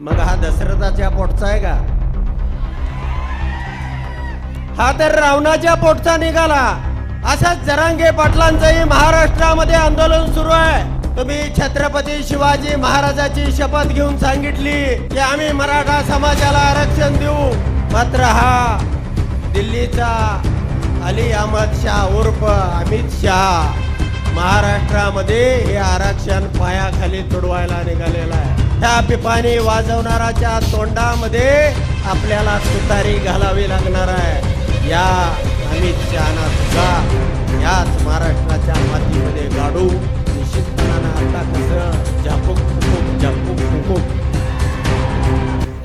मग हा दशरथाच्या पोटचा आहे का? हा तर रावणाच्या पोटचा निघाला. असाच जरांगे पाटलांचंही महाराष्ट्रामध्ये आंदोलन सुरू आहे. तुम्ही छत्रपती शिवाजी महाराजाची शपथ घेऊन सांगितली की आम्ही मराठा समाजाला आरक्षण देऊ. मात्र हा दिल्लीचा अली अहमद शाह उर्फ अमित शाह महाराष्ट्रामध्ये हे आरक्षण पायाखाली तुडवायला निघालेला आहे. त्या पिपाने वाजवणाराच्या तोंडामध्ये आपल्याला सुतारी घालावी लागणार आहे. या अमित शहाना सुद्धा याच महाराष्ट्राच्या मातीमध्ये गाडू. निश्चितपणानं आता कसं झापूक फुकूक झापूक फुकूक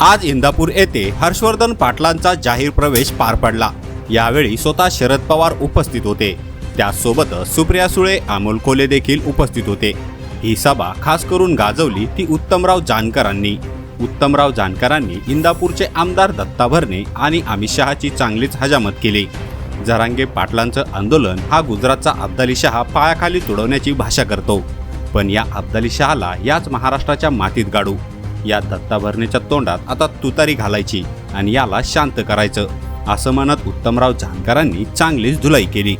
आज इंदापूर येथे हर्षवर्धन पाटलांचा जाहीर प्रवेश पार पडला. यावेळी स्वतः शरद पवार उपस्थित होते. त्यासोबतच सुप्रिया सुळे अमोल कोले देखील उपस्थित होते. ही सभा खास करून गाजवली ती उत्तमराव जानकरांनी. उत्तमराव जानकरांनी इंदापूरचे आमदार दत्ता भरणे आणि अमित शहाची चांगलीच हजामत केली. जरांगे पाटलांचं आंदोलन हा गुजरातचा अब्दाली शहा पायाखाली तुडवण्याची भाषा करतो. पण या अब्दाली शहाला याच महाराष्ट्राच्या मातीत गाडू. या दत्ता भरणेच्या तोंडात आता तुतारी घालायची आणि याला शांत करायचं. असं म्हणत उत्तमराव जानकरांनी चांगलीच धुलाई केली.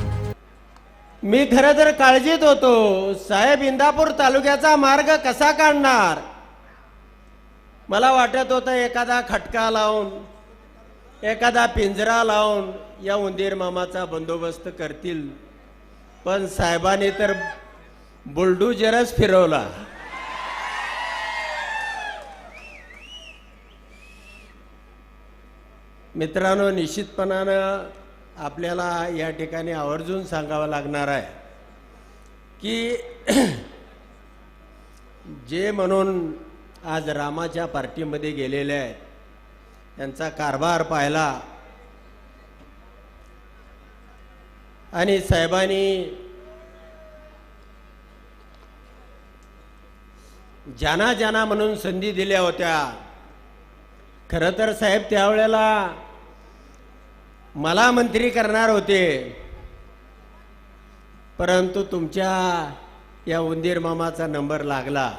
मी खरं तर काळजीत होतो. साहेब इंदापूर तालुक्याचा मार्ग कसा काढणार? मला वाटत होतं एखादा खटका लावून एखादा पिंजरा लावून या उंदीर मामाचा बंदोबस्त करतील. पण साहेबांनी तर बुलडूजरच फिरवला. मित्रांनो निश्चितपणानं आपल्याला या ठिकाणी आवर्जून सांगावं लागणार आहे की जे म्हणून आज रामाच्या पार्टीमध्ये गेलेले आहेत त्यांचा कारभार पाहिला. आणि साहेबांनी जाना जाना म्हणून संधी दिल्या होत्या. खरं तर साहेब त्यावेळेला मला मंत्री करणार होते. परंतु तुमच्या या उंदीर मामाचा नंबर लागला.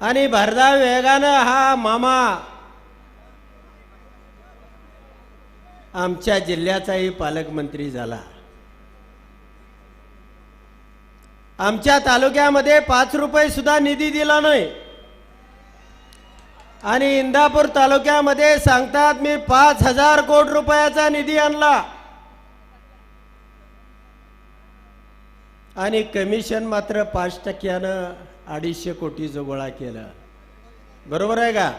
आणि भरधाव वेगानं हा मामा आमच्या जिल्ह्याचाही पालकमंत्री झाला. आमच्या तालुक्यामध्ये पाच रुपये सुद्धा निधी दिला नाही. आणि इंदापूर तालुक्यामध्ये सांगतात मी पाच हजार कोटी रुपयाचा निधी आणला. आणि कमिशन मात्र पाच टक्क्यानं अडीचशे कोटीचं गोळा केलं. बरोबर आहे का?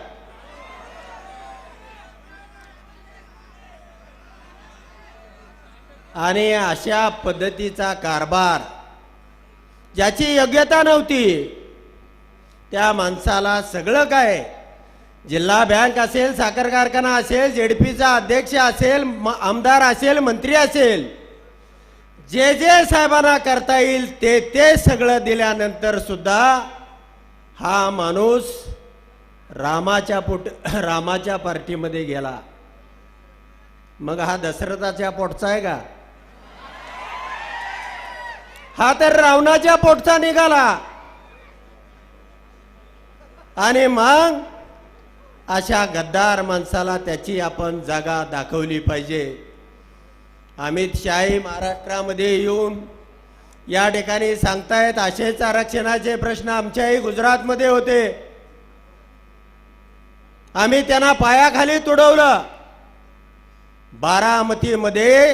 आणि अशा पद्धतीचा कारभार ज्याची योग्यता नव्हती त्या माणसाला सगळं काय जिल्हा बँक असेल साखर कारखाना असेल जेडपीचा अध्यक्ष असेल म- आमदार असेल मंत्री असेल जे जे साहेबांना करता येईल ते ते सगळं दिल्यानंतर सुद्धा हा माणूस रामाच्या पोट रामाच्या पार्टीमध्ये गेला. मग हा दशरथाच्या पोटचा आहे का? हा तर रावणाच्या पोटचा निघाला. आणि मग अशा गद्दार माणसाला त्याची आपण जागा दाखवली पाहिजे. अमित शाही महाराष्ट्रामध्ये येऊन या ठिकाणी सांगतायत असेच आरक्षणाचे प्रश्न आमच्याही गुजरातमध्ये होते. आम्ही त्यांना पायाखाली तुडवलं. बारामतीमध्ये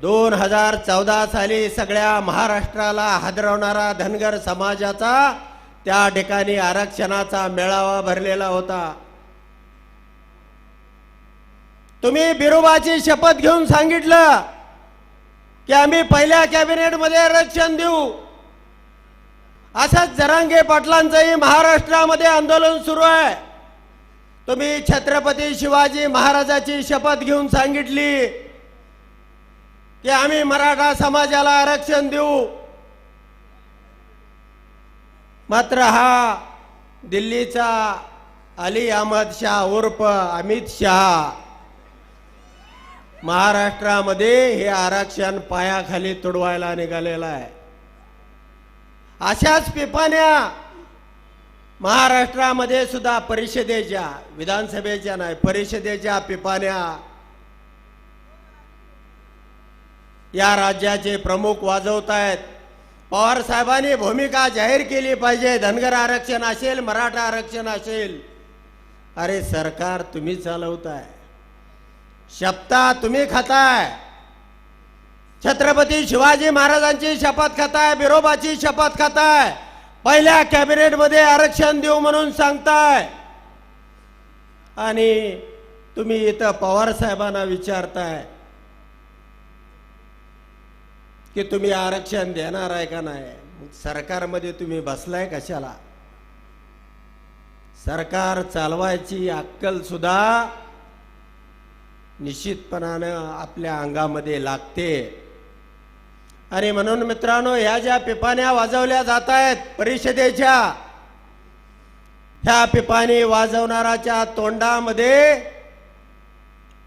दोन हजार चौदा साली सगळ्या महाराष्ट्राला हादरवणारा धनगर समाजाचा त्या ठिकाणी आरक्षणाचा मेळावा भरलेला होता. तुम्ही बिरोबाची शपथ घेऊन सांगितलं की आम्ही पहिल्या कॅबिनेटमध्ये आरक्षण देऊ. असंच जरांगे पाटलांचंही महाराष्ट्रामध्ये आंदोलन सुरू आहे. तुम्ही छत्रपती शिवाजी महाराजाची शपथ घेऊन सांगितली की आम्ही मराठा समाजाला आरक्षण देऊ. मात्र हा दिल्लीचा अली अहमद शाह उर्फ अमित शाह महाराष्ट्रामध्ये हे आरक्षण पायाखाली तुडवायला निघालेलं आहे. अशाच पिपाण्या महाराष्ट्रामध्ये सुद्धा परिषदेच्या विधानसभेच्या नाही परिषदेच्या पिपाण्या या राज्याचे प्रमुख वाजवत आहेत. पवार साहेबांनी भूमिका जाहीर केली पाहिजे. धनगर आरक्षण असेल मराठा आरक्षण असेल. अरे सरकार तुम्ही चालवताय. शपथा तुम्ही खाताय. छत्रपती शिवाजी महाराजांची शपथ खाताय बिरोबाची शपथ खाताय. पहिल्या कॅबिनेटमध्ये आरक्षण देऊ म्हणून सांगताय. आणि तुम्ही इथं पवार साहेबांना विचारताय की तुम्ही आरक्षण देणार आहे का नाही? मग सरकारमध्ये तुम्ही बसलाय कशाला? सरकार चालवायची अक्कल सुद्धा निश्चितपणानं आपल्या अंगामध्ये लागते. आणि म्हणून मित्रांनो ह्या ज्या पिपाण्या वाजवल्या जात आहेत परिषदेच्या ह्या पिपाणी वाजवणाराच्या तोंडामध्ये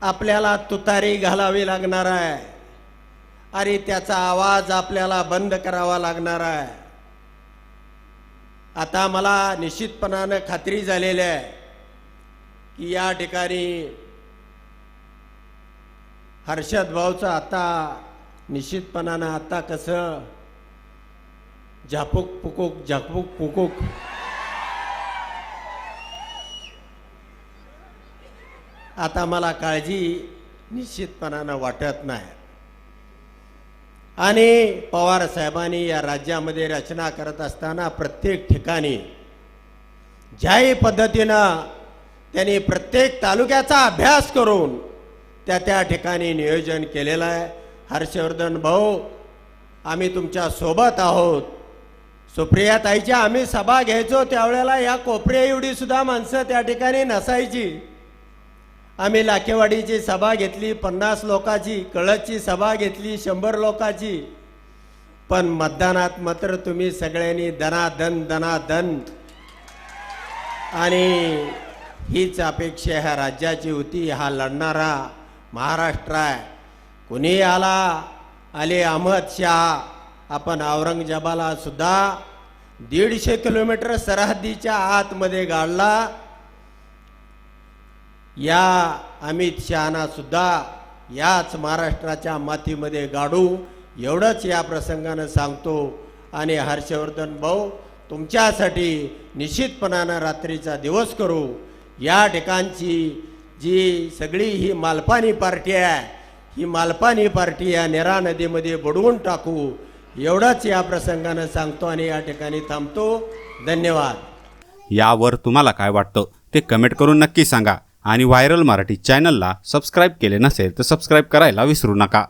आपल्याला तुतारी घालावी लागणार आहे. आणि त्याचा आवाज आपल्याला बंद करावा लागणार आहे. आता मला निश्चितपणानं खात्री झालेली आहे की या ठिकाणी हर्षद भाऊचं आता निश्चितपणानं आता कसं झापूक पुकूक झाकपूक पुकूक आता मला काळजी निश्चितपणानं वाटत नाही. आणि पवार साहेबांनी या राज्यामध्ये रचना करत असताना प्रत्येक ठिकाणी ज्याही पद्धतीनं त्यांनी प्रत्येक तालुक्याचा अभ्यास करून त्या त्या ठिकाणी नियोजन केलेलं आहे. हर्षवर्धन भाऊ आम्ही तुमच्यासोबत आहोत. सुप्रिया ताईच्या आम्ही सभा घ्यायचो त्यावेळेला या कोपऱ्या एवढी सुद्धा माणसं त्या ठिकाणी नसायची. आम्ही लाखेवाडीची सभा घेतली पन्नास लोकाची कळदची सभा घेतली शंभर लोकाची. पण मतदानात मात्र तुम्ही सगळ्यांनी दनादन दनादन. आणि हीच अपेक्षा ह्या राज्याची होती हा लढणारा. महाराष्ट्र आहे. कुणी आला? आले अहमद शाह. आपण औरंगजेबाला सुद्धा दीडशे किलोमीटर सरहद्दीच्या आतमध्ये गाडला. या अमित शहाना सुद्धा याच महाराष्ट्राच्या मातीमध्ये गाडू. एवढंच या प्रसंगानं सांगतो. आणि हर्षवर्धन भाऊ तुमच्यासाठी निश्चितपणानं रात्रीचा दिवस करू. या ठिकाणची जी सगळी ही मालपानी पार्टी आहे ही मालपानी पार्टी या नेरा नदीमध्ये बुडवून टाकू एवढंच या प्रसंगानं सांगतो आणि या ठिकाणी थांबतो. धन्यवाद. यावर तुम्हाला काय वाटतं ते कमेंट करून नक्की सांगा. आणि व्हायरल मराठी चॅनलला सबस्क्राईब केले नसेल तर सबस्क्राईब करायला विसरू नका.